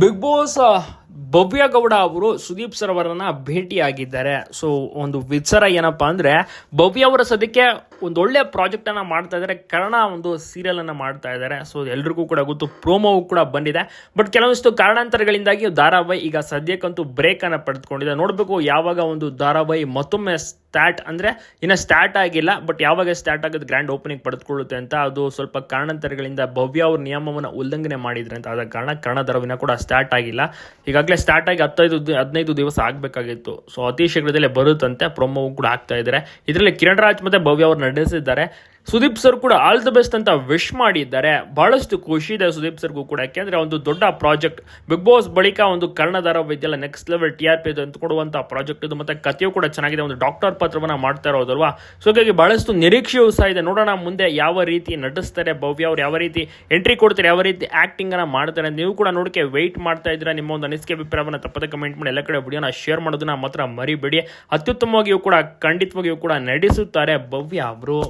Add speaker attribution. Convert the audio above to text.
Speaker 1: Big boss ಭವ್ಯ ಗೌಡ ಅವರು Sudeep sir ಅವರನ್ನ ಭೇಟಿಯಾಗಿದ್ದಾರೆ. So ಒಂದು ವಿಚಾರ ಏನಪ್ಪಾ ಅಂದ್ರೆ, ಭವ್ಯ ಅವರ ಸದ್ಯಕ್ಕೆ ಒಂದು ಒಳ್ಳೆ ಪ್ರಾಜೆಕ್ಟ್ ಅನ್ನ ಮಾಡ್ತಾ ಇದ್ದಾರೆ. ಕರ್ಣ ಒಂದು ಸೀರಿಯಲ್ ಅನ್ನ ಮಾಡ್ತಾ ಇದ್ದಾರೆ. ಸೊ ಎಲ್ರಿಗೂ ಕೂಡ ಗೊತ್ತು ಪ್ರೋಮೋವು ಕೂಡ ಬಂದಿದೆ. ಬಟ್ ಕೆಲವೊಂದಿಷ್ಟು ಕಾರಣಾಂತರಗಳಿಂದಾಗಿ ಧಾರಾವಾಹಿ ಈಗ ಸದ್ಯಕ್ಕಂತೂ ಬ್ರೇಕ್ ಅನ್ನ ಪಡೆದುಕೊಂಡಿದೆ. ನೋಡಬೇಕು ಯಾವಾಗ ಒಂದು ಧಾರಾವಾಹಿ ಮತ್ತೊಮ್ಮೆ ಸ್ಟಾರ್ಟ್ ಅಂದರೆ ಇನ್ನು ಸ್ಟಾರ್ಟ್ ಆಗಿಲ್ಲ, ಬಟ್ ಯಾವಾಗ ಸ್ಟಾರ್ಟ್ ಆಗೋದು ಗ್ರ್ಯಾಂಡ್ ಓಪನಿಂಗ್ ಪಡೆದುಕೊಳ್ಳುತ್ತೆ ಅಂತ ಅದು ಸ್ವಲ್ಪ ಕಾರಣಾಂತರಗಳಿಂದ ಭವ್ಯ ಅವ್ರ ನಿಯಮವನ್ನು ಉಲ್ಲಂಘನೆ ಮಾಡಿದ್ರೆ ಅಂತ ಆದ ಕಾರಣ ಕನ್ನಡ ಕೂಡ ಸ್ಟಾರ್ಟ್ ಆಗಿಲ್ಲ. ಈಗಾಗಲೇ ಸ್ಟಾರ್ಟ್ ಆಗಿ ಹತ್ತೈದು ಹದಿನೈದು ದಿವಸ ಆಗಬೇಕಾಗಿತ್ತು. ಸೊ ಅತಿ ಶೀಘ್ರದಲ್ಲೇ ಬರುತ್ತಂತೆ ಪ್ರೊಮೋ ಕೂಡ ಆಗ್ತಾ ಇದ್ದಾರೆ. ಇದರಲ್ಲಿ ಕಿರಣ್ ರಾಜ್ ಮತ್ತು ಭವ್ಯ ಅವರು ನಡೆಸಿದ್ದಾರೆ. ಸುದೀಪ್ ಸರ್ ಕೂಡ ಆಲ್ ದ ಬೆಸ್ಟ್ ಅಂತ ವಿಶ್ ಮಾಡಿದ್ದಾರೆ. ಬಹಳಷ್ಟು ಖುಷಿ ಇದೆ ಸುದೀಪ್ ಸರ್ಗೂ ಕೂಡ. ಯಾಕೆಂದ್ರೆ ಒಂದು ದೊಡ್ಡ ಪ್ರಾಜೆಕ್ಟ್ ಬಿಗ್ ಬಾಸ್ ಬಳಿಕ ಒಂದು ಕರ್ಣಧಾರ ವೈದ್ಯಲ್ಲ next level T R P ಅಂತ ಕೊಡುವಂತ ಪ್ರಾಜೆಕ್ಟ್ ಇದು. ಮತ್ತೆ ಕಥೆಯೂ ಕೂಡ ಚೆನ್ನಾಗಿದೆ. ಒಂದು ಡಾಕ್ಟರ್ ಪಾತ್ರವನ್ನ ಮಾಡ್ತಾ ಇರೋದಲ್ವಾ? ಸೊ ಹಾಗಾಗಿ ಬಹಳಷ್ಟು ನಿರೀಕ್ಷೆಯೂ ಸಹ ಇದೆ. ನೋಡೋಣ ಮುಂದೆ ಯಾವ ರೀತಿ ನಟಿಸ್ತಾರೆ ಭವ್ಯ ಅವ್ರು, ಯಾವ ರೀತಿ ಎಂಟ್ರಿ ಕೊಡ್ತಾರೆ, ಯಾವ ರೀತಿ ಆಕ್ಟಿಂಗ್ ಅನ್ನ ಮಾಡ್ತಾರೆ. ನೀವು ಕೂಡ ನೋಡಕ್ಕೆ ವೆಯ್ಟ್ ಮಾಡ್ತಾ ಇದ್ದೀರಾ. ನಿಮ್ಮ ಒಂದು ಅನಿಸಿಕೆ, ಅಭಿಪ್ರಾಯವನ್ನು ತಪ್ಪದೆ ಕಮೆಂಟ್ ಮಾಡಿ. ಎಲ್ಲ ಕಡೆ ವಿಡಿಯೋನ ಶೇರ್ ಮಾಡೋದನ್ನ ಮಾತ್ರ ಮರಿಬೇಡಿ. ಅತ್ಯುತ್ತಮವಾಗಿಯೂ ಕೂಡ, ಖಂಡಿತವಾಗಿಯೂ ಕೂಡ ನಡೆಸುತ್ತಾರೆ ಭವ್ಯ ಅವರು.